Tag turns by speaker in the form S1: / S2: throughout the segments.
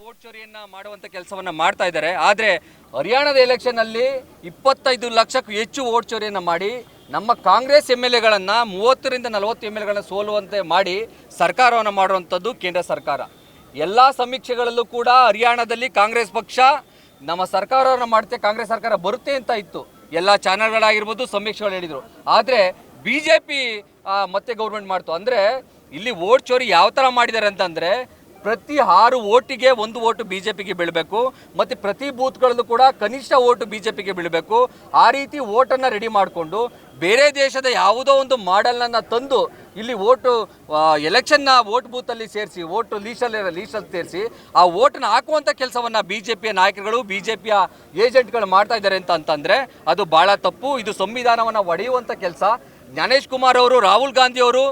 S1: Vote ಚೋರಿಯನ್ನ ಮಾಡುವಂತ ಕೆಲಸವನ್ನ ಮಾಡ್ತಾ ಇದ್ದಾರೆ. ಆದ್ರೆ ಹರಿಯಾಣದ ಎಲೆಕ್ಷನ್ ಅಲ್ಲಿ ಇಪ್ಪತ್ತೈದು ಲಕ್ಷಕ್ಕೂ ಹೆಚ್ಚು ವೋಟ್ ಚೋರಿಯನ್ನ ಮಾಡಿ, ನಮ್ಮ ಕಾಂಗ್ರೆಸ್ ಎಂ ಎಲ್ ಎಗಳನ್ನ ಮೂವತ್ತರಿಂದ ನಲವತ್ತು ಎಂ ಎಲ್ ಗಳನ್ನ ಸೋಲುವಂತೆ ಮಾಡಿ ಸರ್ಕಾರವನ್ನು ಮಾಡುವಂಥದ್ದು ಕೇಂದ್ರ ಸರ್ಕಾರ. ಎಲ್ಲ ಸಮೀಕ್ಷೆಗಳಲ್ಲೂ ಕೂಡ ಹರಿಯಾಣದಲ್ಲಿ ಕಾಂಗ್ರೆಸ್ ಪಕ್ಷ ನಮ್ಮ ಸರ್ಕಾರವನ್ನು ಮಾಡುತ್ತೆ ಕಾಂಗ್ರೆಸ್ ಸರ್ಕಾರ ಬರುತ್ತೆ ಅಂತ ಇತ್ತು. ಎಲ್ಲ ಚಾನೆಲ್ಗಳಾಗಿರ್ಬೋದು ಸಮೀಕ್ಷೆಗಳು ಹೇಳಿದರು. ಆದರೆ ಬಿ ಮತ್ತೆ ಗೌರ್ಮೆಂಟ್ ಮಾಡ್ತು. ಅಂದರೆ ಇಲ್ಲಿ ವೋಟ್ ಚೋರಿ ಯಾವ ಥರ ಮಾಡಿದ್ದಾರೆ ಅಂತಂದರೆ ಪ್ರತಿ ಆರು ಓಟಿಗೆ ಒಂದು ಓಟು ಬಿ ಜೆ ಪಿಗೆ ಬೀಳಬೇಕು, ಮತ್ತು ಪ್ರತಿ ಬೂತ್ಗಳಲ್ಲೂ ಕೂಡ ಕನಿಷ್ಠ ಓಟು ಬಿ ಜೆ ಬೀಳಬೇಕು. ಆ ರೀತಿ ಓಟನ್ನು ರೆಡಿ ಮಾಡಿಕೊಂಡು ಬೇರೆ ದೇಶದ ಯಾವುದೋ ಒಂದು ಮಾಡೆಲ್ನನ್ನು ತಂದು ಇಲ್ಲಿ ಓಟು ಎಲೆಕ್ಷನ್ನ ವೋಟ್ ಬೂತಲ್ಲಿ ಸೇರಿಸಿ, ಓಟು ಲೀಸಲ್ಲಿ ಲೀಸಲ್ಲಿ ಸೇರಿಸಿ ಆ ಓಟನ್ನು ಹಾಕುವಂಥ ಕೆಲಸವನ್ನು ಬಿ ಜೆ ಪಿಯ ನಾಯಕರುಗಳು ಬಿ ಜೆ ಪಿಯ ಏಜೆಂಟ್ಗಳು ಮಾಡ್ತಾ ಇದ್ದಾರೆ ಅಂತ ಅಂತಂದರೆ ಅದು ಭಾಳ ತಪ್ಪು. ಇದು ಸಂವಿಧಾನವನ್ನು ಒಡೆಯುವಂಥ ಕೆಲಸ. ಜ್ಞಾನೇಶ್ ಕುಮಾರ್ ಅವರು, ರಾಹುಲ್ ಗಾಂಧಿ ಅವರು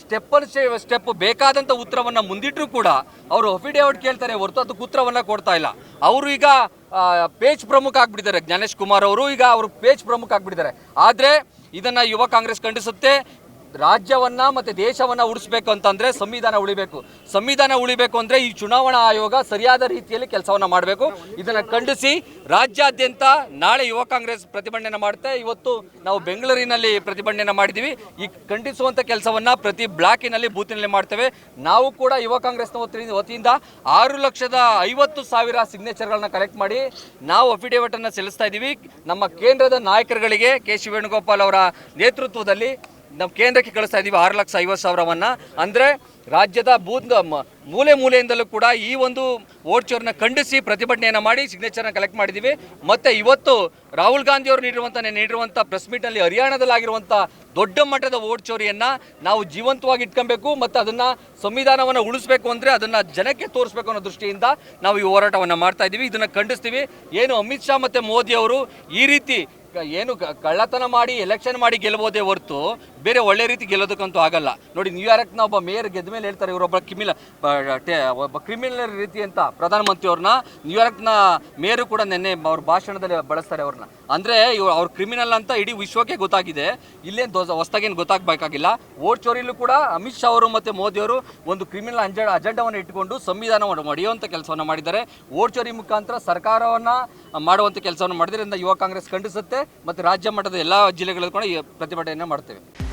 S1: ಸ್ಟೆಪ್ಪಲ್ ಸ್ಟೆಪ್ ಬೇಕಾದಂಥ ಉತ್ತರವನ್ನು ಮುಂದಿಟ್ಟರೂ ಕೂಡ ಅವರು ಅಫಿಡೇವಿಟ್ ಕೇಳ್ತಾರೆ, ಹೊರತು ಅದಕ್ಕೆ ಉತ್ತರವನ್ನು ಕೊಡ್ತಾ ಇಲ್ಲ. ಅವರು ಈಗ ಪೇಜ್ ಪ್ರಮುಖ ಆಗ್ಬಿಟ್ಟಿದ್ದಾರೆ. ಜ್ಞಾನೇಶ್ ಕುಮಾರ್ ಅವರು ಈಗ ಅವರು ಪೇಜ್ ಪ್ರಮುಖ ಆಗ್ಬಿಟ್ಟಿದ್ದಾರೆ. ಆದರೆ ಇದನ್ನು ಯುವ ಕಾಂಗ್ರೆಸ್ ಖಂಡಿಸುತ್ತೆ. ರಾಜ್ಯವನ್ನ ಮತ್ತೆ ದೇಶವನ್ನ ಉಳಿಸ್ಬೇಕು ಅಂತಂದ್ರೆ ಸಂವಿಧಾನ ಉಳಿಬೇಕು. ಸಂವಿಧಾನ ಉಳಿಬೇಕು ಅಂದ್ರೆ ಈ ಚುನಾವಣಾ ಆಯೋಗ ಸರಿಯಾದ ರೀತಿಯಲ್ಲಿ ಕೆಲಸವನ್ನ ಮಾಡಬೇಕು. ಇದನ್ನ ಖಂಡಿಸಿ ರಾಜ್ಯಾದ್ಯಂತ ನಾಳೆ ಯುವ ಕಾಂಗ್ರೆಸ್ ಪ್ರತಿಭಟನೆ ಮಾಡುತ್ತೆ. ಇವತ್ತು ನಾವು ಬೆಂಗಳೂರಿನಲ್ಲಿ ಪ್ರತಿಭಟನೆ ಮಾಡಿದ್ದೀವಿ ಈ ಖಂಡಿಸುವಂತ ಕೆಲಸವನ್ನ ಪ್ರತಿ ಬ್ಲಾಕಿನಲ್ಲಿ ಬೂತಿನಲ್ಲಿ ಮಾಡ್ತೇವೆ. ನಾವು ಕೂಡ ಯುವ ಕಾಂಗ್ರೆಸ್ನ ವತಿಯಿಂದ ವತಿಯಿಂದ ಆರು ಲಕ್ಷದ ಐವತ್ತು ಸಾವಿರ ಸಿಗ್ನೇಚರ್ಗಳನ್ನ ಕಲೆಕ್ಟ್ ಮಾಡಿ ನಾವು ಅಫಿಡೇವಿಟ್ ಅನ್ನ ಸಲ್ಲಿಸ್ತಾ ಇದ್ದೀವಿ ನಮ್ಮ ಕೇಂದ್ರದ ನಾಯಕರುಗಳಿಗೆ ಕೆ ಸಿ ವೇಣುಗೋಪಾಲ್ ಅವರ ನೇತೃತ್ವದಲ್ಲಿ ನಮ್ಮ ಕೇಂದ್ರಕ್ಕೆ ಕಳಿಸ್ತಾ ಇದ್ದೀವಿ ಆರು ಲಕ್ಷ ಐವತ್ತು ಸಾವಿರವನ್ನು. ಅಂದರೆ ರಾಜ್ಯದ ಬೂತ್ ಮೂಲೆ ಮೂಲೆಯಿಂದಲೂ ಕೂಡ ಈ ಒಂದು ವೋಟ್ ಚೋರನ್ನ ಖಂಡಿಸಿ ಪ್ರತಿಭಟನೆಯನ್ನು ಮಾಡಿ ಸಿಗ್ನೇಚರ್ನ ಕಲೆಕ್ಟ್ ಮಾಡಿದ್ದೀವಿ ಮತ್ತು ಇವತ್ತು ರಾಹುಲ್ ಗಾಂಧಿ ಅವರು ನೀಡಿರುವಂಥ ನೀಡಿರುವಂಥ ಪ್ರೆಸ್ ಮೀಟ್ನಲ್ಲಿ ಹರಿಯಾಣದಲ್ಲಾಗಿರುವಂಥ ದೊಡ್ಡ ಮಟ್ಟದ ಓಟ್ ಚೋರಿಯನ್ನು ನಾವು ಜೀವಂತವಾಗಿ ಇಟ್ಕೊಬೇಕು ಮತ್ತು ಅದನ್ನು ಸಂವಿಧಾನವನ್ನು ಉಳಿಸ್ಬೇಕು ಅಂದರೆ ಅದನ್ನು ಜನಕ್ಕೆ ತೋರಿಸ್ಬೇಕು ಅನ್ನೋ ದೃಷ್ಟಿಯಿಂದ ನಾವು ಈ ಹೋರಾಟವನ್ನು ಮಾಡ್ತಾ ಇದ್ದೀವಿ ಇದನ್ನು ಖಂಡಿಸ್ತೀವಿ. ಏನು ಅಮಿತ್ ಶಾ ಮತ್ತು ಮೋದಿ ಅವರು ಈ ರೀತಿ ಏನು ಕಳ್ಳತನ ಮಾಡಿ ಎಲೆಕ್ಷನ್ ಮಾಡಿ ಗೆಲ್ಬೋದೇ ಹೊರತು ಬೇರೆ ಒಳ್ಳೆ ರೀತಿ ಗೆಲ್ಲೋದಕ್ಕಂತೂ ಆಗಲ್ಲ. ನೋಡಿ ನ್ಯೂಯಾರ್ಕ್ನ ಒಬ್ಬ ಮೇಯರ್ ಗೆದ್ದ ಮೇಲೆ ಹೇಳ್ತಾರೆ ಇವರೊಬ್ಬ ಕ್ರಿಮಿನಲ್ ಒಬ್ಬ ಕ್ರಿಮಿನಲ್ ರೀತಿ ಅಂತ ಪ್ರಧಾನಮಂತ್ರಿಯವ್ರನ್ನ. ನ್ಯೂಯಾರ್ಕ್ನ ಮೇಯರು ಕೂಡ ನಿನ್ನೆ ಅವ್ರ ಭಾಷಣದಲ್ಲಿ ಬಳಸ್ತಾರೆ ಅವ್ರನ್ನ. ಅಂದರೆ, ಇವ್ರು ಅವ್ರ ಕ್ರಿಮಿನಲ್ ಅಂತ ಇಡೀ ವಿಶ್ವಕ್ಕೆ ಗೊತ್ತಾಗಿದೆ. ಇಲ್ಲೇನು ದೊ ಗೊತ್ತಾಗಬೇಕಾಗಿಲ್ಲ. ಓಟ್ ಚೋರಿಲೂ ಕೂಡ ಅಮಿತ್ ಶಾ ಅವರು ಮತ್ತು ಮೋದಿ ಅವರು ಒಂದು ಕ್ರಿಮಿನಲ್ ಅಂಜ, ಅಜೆಂಡವನ್ನು ಇಟ್ಟುಕೊಂಡು ಸಂವಿಧಾನ ಒಡೆಯುವಂಥ ಕೆಲಸವನ್ನು ಮಾಡಿದ್ದಾರೆ. ಓಟ್ ಚೋರಿ ಮುಖಾಂತರ ಸರ್ಕಾರವನ್ನು ಮಾಡುವಂಥ ಕೆಲಸವನ್ನು ಮಾಡಿದ್ರಿಂದ ಯುವ ಕಾಂಗ್ರೆಸ್ ಖಂಡಿಸುತ್ತೆ. ಮತ್ತು ರಾಜ್ಯ ಮಟ್ಟದ ಎಲ್ಲ ಜಿಲ್ಲೆಗಳಲ್ಲೂ ಕೂಡ ಪ್ರತಿಭಟನೆಯನ್ನು ಮಾಡ್ತೇವೆ.